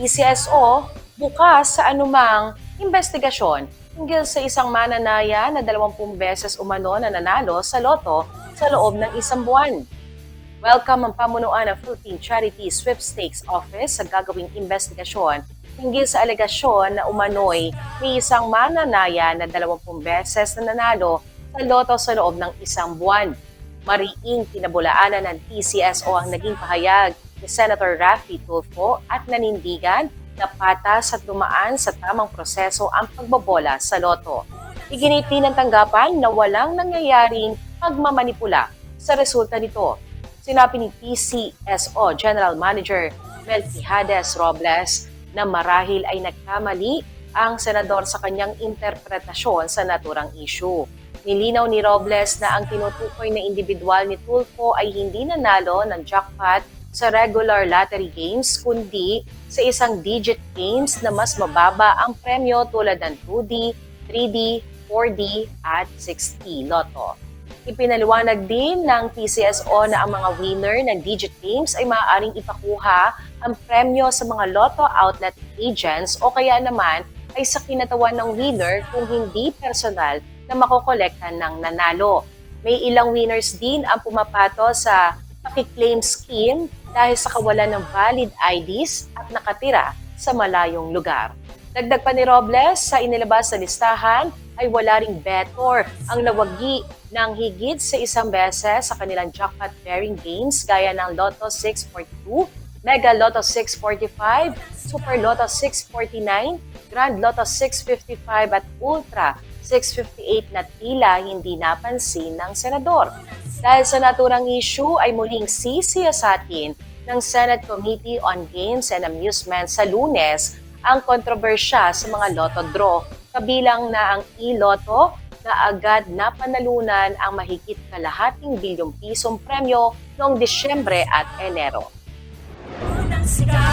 PCSO bukas sa anumang investigasyon tungkol sa isang mananaya na 20 beses umano na nanalo sa loto sa loob ng isang buwan. Welcome ang pamunuan ng Philippine Charity Sweepstakes Office sa gagawing investigasyon hinggil sa alegasyon na umano'y may isang mananaya na 20 beses na nanalo sa loto sa loob ng isang buwan. Mariing pinabulaanan ng PCSO ang naging pahayag ni Senator Raffy Tulfo at nanindigan na patas at dumaan sa tamang proseso ang pagbobola sa loto. Iginiti ng tanggapan na walang nangyayaring pagmamanipula sa resulta nito. Sinabi ni PCSO General Manager Melky Hades Robles na marahil ay nagkamali ang senador sa kanyang interpretasyon sa naturang issue. Nilinaw ni Robles na ang tinutukoy na individual ni Tulfo ay hindi nanalo ng jackpot sa regular lottery games kundi sa isang digit games na mas mababa ang premyo tulad ng 2D, 3D, 4D at 6D Lotto. Ipinaliwanag din ng PCSO na ang mga winner ng digit games ay maaaring ipakuha ang premyo sa mga lotto outlet agents o kaya naman ay sa kinatawan ng winner kung hindi personal na makokolekta ng nanalo. May ilang winners din ang pumapato sa pakiklaim scheme dahil sa kawalan ng valid IDs at nakatira sa malayong lugar. Dagdag pa ni Robles, sa inilabas na listahan ay wala ring betor ang nawagi ng higit sa isang beses sa kanilang jackpot-bearing games gaya ng Lotto 642, Mega Lotto 645, Super Lotto 649, Grand Lotto 655 at Ultra 658 na tila hindi napansin ng senador. Dahil sa naturang issue ay muling sisiyasatin ng Senate Committee on Games and Amusement sa lunes ang kontrobersya sa mga lotto draw, kabilang na ang e-lotto na agad napanalunan ang mahigit kalahating bilyong pisong premyo noong Disyembre at Enero.